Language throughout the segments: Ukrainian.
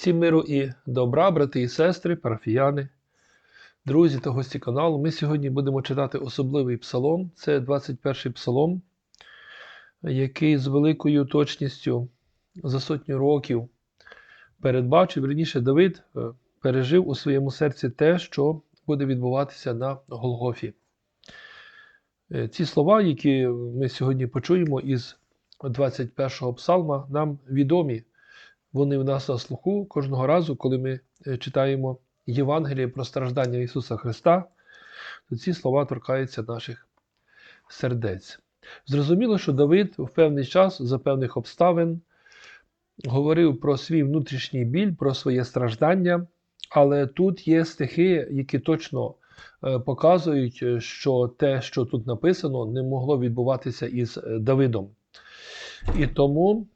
Всім миру і добра, брати і сестри, парафіяни, друзі та гості каналу. Ми сьогодні будемо читати особливий псалом. Це 21-й псалом, який з великою точністю за сотню років передбачив, верніше Давид е, пережив у своєму серці те, що буде відбуватися на Голгофі. Е, Ці слова, які ми сьогодні почуємо із 21-го псалма, нам відомі. Вони в нас на слуху кожного разу, коли ми е, читаємо Євангеліє про страждання Ісуса Христа, то ці слова торкаються наших сердець. Зрозуміло, що Давид в певний час, за певних обставин, говорив про свій внутрішній біль, про своє страждання, але тут є стихи, які точно е, показують, е, що те, що тут написано, не могло відбуватися із Давидом. І тому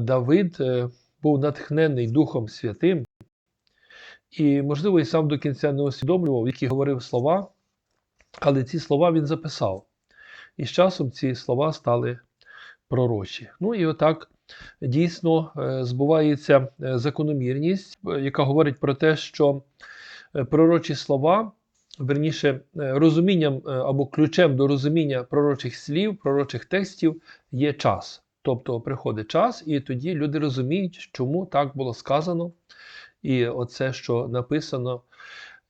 Давид був натхнений Духом Святим, і, можливо, і сам до кінця не усвідомлював, які говорив слова, але ці слова він записав. І з часом ці слова стали пророчі. Ну і отак дійсно е, збувається е, закономірність, е, яка говорить про те, що пророчі слова, верніше, розумінням або ключем до розуміння пророчих слів, пророчих текстів є час. Тобто приходить час, і тоді люди розуміють, чому так було сказано, і оце, що написано,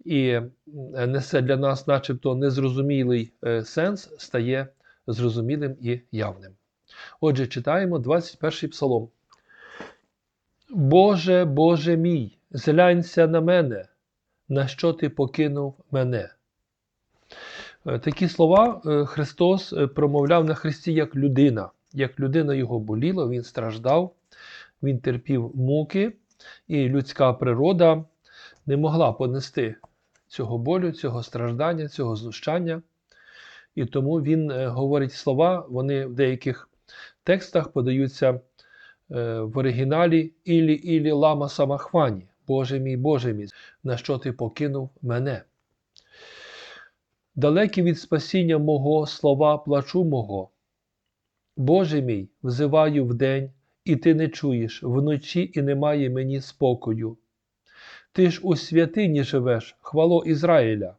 і е, несе для нас, начебто, незрозумілий е, сенс, стає зрозумілим і явним. Отже, читаємо 21-й псалом. Боже, Боже мій, зглянься на мене, на що ти покинув мене. Е, Такі слова Христос промовляв на Христі як людина. Як людина його боліло, він страждав, він терпів муки, і людська природа не могла понести цього болю, цього страждання, цього знущання. І тому він е, говорить слова, вони в деяких текстах подаються е, в оригіналі Ілі Ілі Лама Самахвані. Боже мій, Боже мій, на що ти покинув мене? Далекі від спасіння мого слова плачу мого. Боже мій, взиваю вдень, і ти не чуєш, вночі і немає мені спокою. Ти ж у святині живеш, хвало Ізраїля.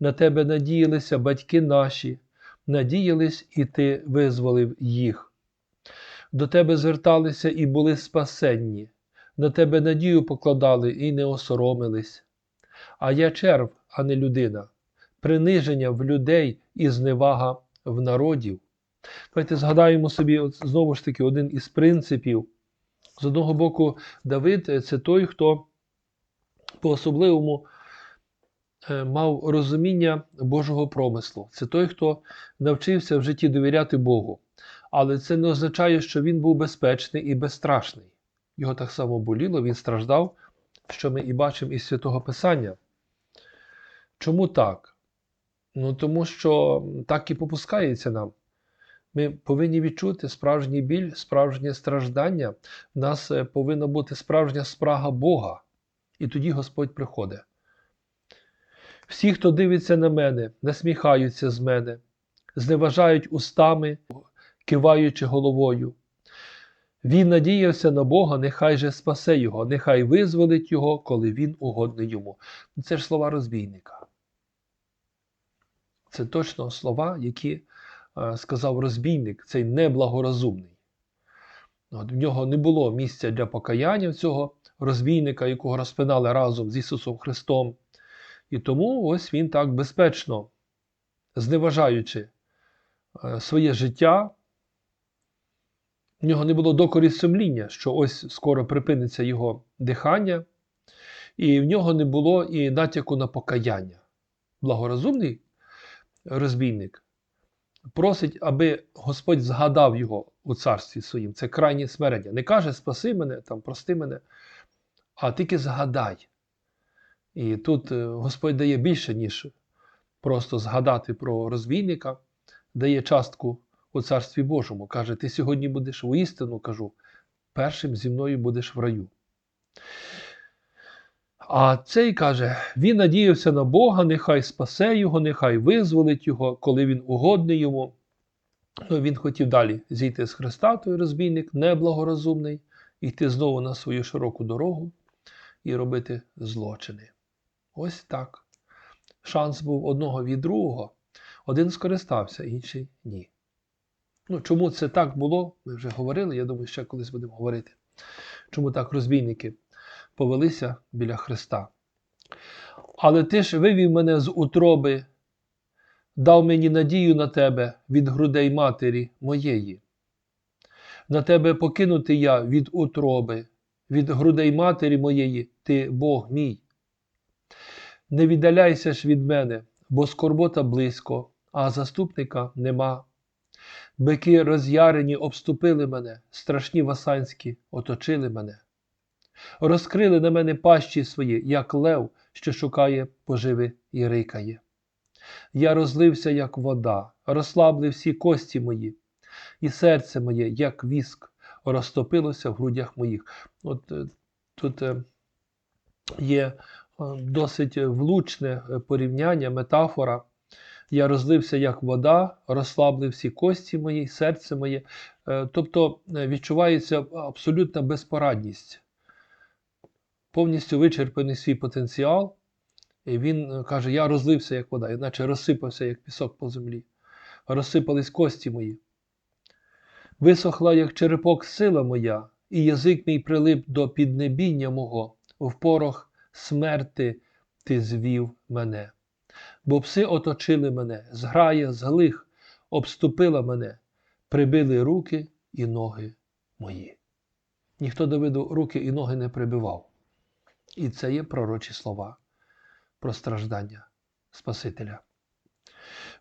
На тебе надіялися батьки наші, надіялись, і ти визволив їх. До тебе зверталися і були спасенні, на тебе надію покладали і не осоромились. А я черв, а не людина, приниження в людей і зневага в народів. Давайте згадаємо собі от, знову ж таки один із принципів. З одного боку, Давид е, це той, хто по-особливому е, мав розуміння Божого промислу. Це той, хто навчився в житті довіряти Богу. Але це не означає, що він був безпечний і безстрашний. Його так само боліло, він страждав, що ми і бачимо із святого Писання. Чому так? Ну тому що так і попускається нам. Ми повинні відчути справжній біль, справжнє страждання. В нас е, повинна бути справжня спрага Бога. І тоді Господь приходить. Всі, хто дивиться на мене, насміхаються з мене, зневажають устами, киваючи головою. Він надіявся на Бога, нехай же спасе його, нехай визволить його, коли він угодний йому. Це ж слова розбійника. Це точно слова, які сказав розбійник, цей неблагорозумний. От В нього не було місця для покаяння цього розбійника, якого розпинали разом з Ісусом Христом. І тому ось він так безпечно, зневажаючи е, своє життя, в нього не було докорі сумління, що ось скоро припиниться його дихання, і в нього не було і натяку на покаяння. Благорозумний розбійник просить, аби Господь згадав його у царстві своїм. Це крайнє смирення. Не каже спаси мене, там, прости мене, а тільки згадай. І тут е, Господь дає більше, ніж просто згадати про розбійника, дає частку у Царстві Божому. Каже, ти сьогодні будеш воістину, кажу, першим зі мною будеш в раю. А цей каже: він надіявся на Бога, нехай спасе його, нехай визволить його, коли він угодний йому. Ну, Він хотів далі зійти з Христа, той розбійник, неблагорозумний, йти знову на свою широку дорогу. і робити злочини. Ось так. Шанс був одного від другого. Один скористався, інший ні. Ну, чому це так було, ми вже говорили, я думаю, ще колись будемо говорити. Чому так розбійники повелися біля Христа. Але ти ж вивів мене з утроби, дав мені надію на тебе від грудей матері моєї. На тебе покинутий я від утроби, від грудей матері моєї, ти Бог мій. Не віддаляйся ж від мене, бо скорбота близько, а заступника нема. Бики роз'ярені обступили мене, страшні васанські оточили мене. Розкрили на мене пащі свої, як лев, що шукає поживи і рикає. Я розлився, як вода, розслабли всі кості мої, і серце моє, як віск, розтопилося в грудях моїх. От е, тут е, є е, досить влучне порівняння, метафора. Я розлився, як вода, розслабли всі кості мої, серце моє. Тобто відчувається абсолютна безпорадність, повністю вичерпаний свій потенціал. І він е, каже: Я розлився, як вода, іначе розсипався, як пісок по землі. Розсипались кості мої. Висохла, як черепок, сила моя, і язик мій прилип до піднебіння мого, в порох смерти ти звів мене. Бо пси оточили мене, зграя зглих, обступила мене, прибили руки і ноги мої. Ніхто Давиду руки і ноги не прибивав. І це є пророчі слова про страждання Спасителя.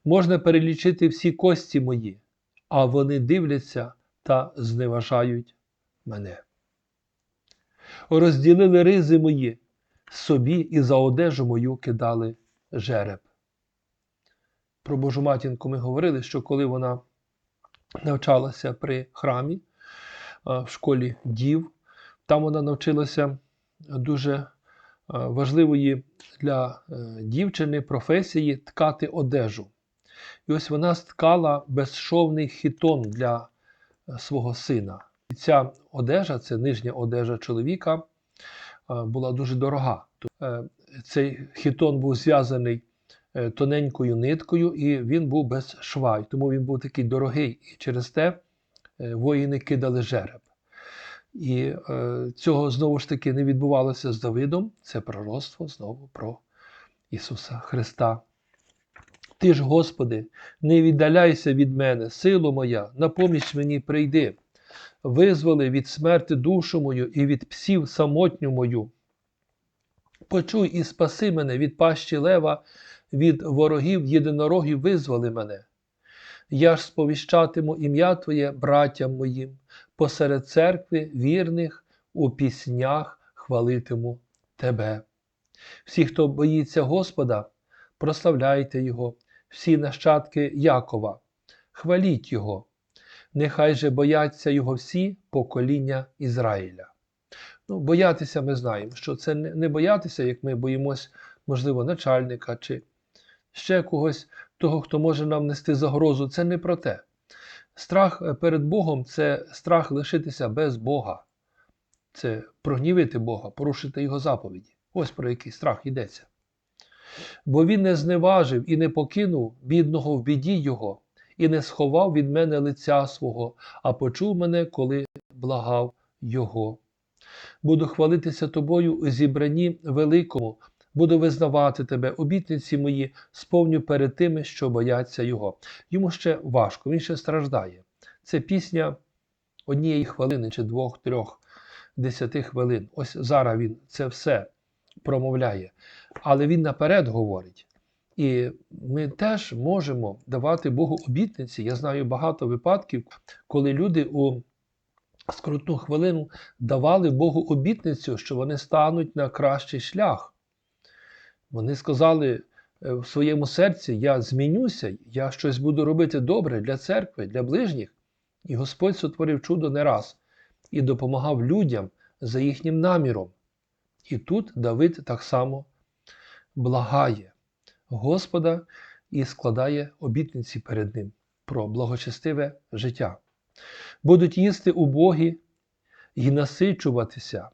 Можна перелічити всі кості мої, а вони дивляться та зневажають мене. Розділили ризи мої, собі і за одежу мою кидали жереб. Про Божу матінку ми говорили, що коли вона навчалася при храмі в школі дів, там вона навчилася дуже важливої для е, дівчини професії ткати одежу. І ось вона сткала безшовний хітон для е, свого сина. І ця одежа, це нижня одежа чоловіка, е, була дуже дорога. Цей хітон був зв'язаний тоненькою ниткою, і він був без шва. Тому він був такий дорогий. І через те воїни кидали жереб. І е, цього знову ж таки не відбувалося з Давидом. Це пророцтво знову про Ісуса Христа. Ти ж, Господи, не віддаляйся від мене, силу моя, на поміч мені прийди, визволи від смерти душу мою і від псів самотню мою. Почуй і спаси мене від пащі лева, від ворогів єдинорогів визволи мене. Я ж сповіщатиму ім'я Твоє братям моїм, посеред церкви вірних у піснях хвалитиму Тебе. Всі, хто боїться Господа, прославляйте Його, всі нащадки Якова, хваліть Його, нехай же бояться Його всі покоління Ізраїля. Ну, Боятися ми знаємо, що це не боятися, як ми боїмось, можливо, начальника чи ще когось, того, хто може нам нести загрозу, це не про те. Страх е, перед Богом це страх лишитися без Бога. Це прогнівити Бога, порушити Його заповіді. Ось про який страх йдеться. Бо він не зневажив і не покинув бідного в біді Його, і не сховав від мене лиця свого, а почув мене, коли благав Його. Буду хвалитися тобою у зібранні великому, Буду визнавати тебе, обітниці мої, сповню перед тими, що бояться Його. Йому ще важко, він ще страждає. Це пісня однієї хвилини чи двох-трьох десяти хвилин. Ось зараз він це все промовляє. Але він наперед говорить. І ми теж можемо давати Богу обітниці. Я знаю багато випадків, коли люди у скрутну хвилину давали Богу обітницю, що вони стануть на кращий шлях. Вони сказали е, в своєму серці: Я змінюся, я щось буду робити добре для церкви, для ближніх. І Господь сотворив чудо не раз і допомагав людям за їхнім наміром. І тут Давид так само благає Господа і складає обітниці перед Ним про благочестиве життя. Будуть їсти убогі і насичуватися,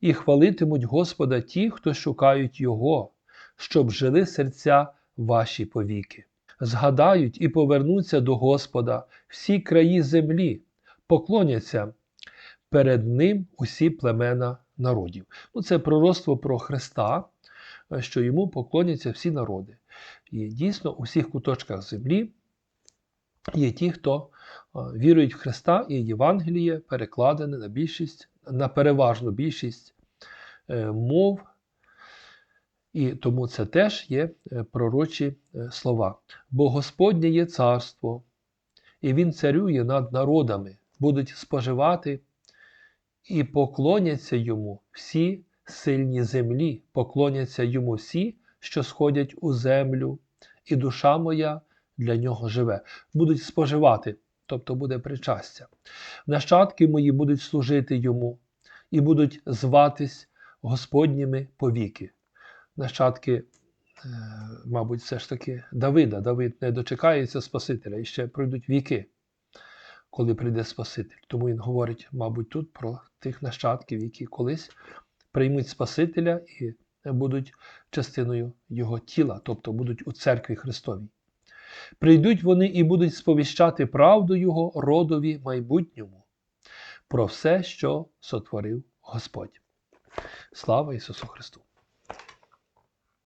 і хвалитимуть Господа ті, хто шукають Його, щоб жили серця ваші повіки. Згадають і повернуться до Господа всі краї землі, поклоняться перед Ним усі племена народів. Ну, це пророцтво про Христа, що йому поклоняться всі народи. І дійсно у всіх куточках землі є ті, хто е, вірують в Христа, і Євангеліє перекладене на більшість, на переважну більшість е, мов. І тому це теж є е, пророчі е, слова. Бо Господнє є царство, і Він царює над народами, будуть споживати і поклоняться йому всі сильні землі, поклоняться йому всі, що сходять у землю, і душа моя для нього живе. Будуть споживати, тобто буде причастя. Нащадки мої будуть служити йому і будуть зватись Господніми повіки. Нащадки, е, мабуть, все ж таки Давида. Давид не дочекається Спасителя і ще пройдуть віки коли прийде Спаситель. Тому він говорить, мабуть, тут про тих нащадків, які колись приймуть Спасителя і будуть частиною Його тіла, тобто будуть у церкві Христовій. Прийдуть вони і будуть сповіщати правду Його родові майбутньому про все, що сотворив Господь. Слава Ісусу Христу!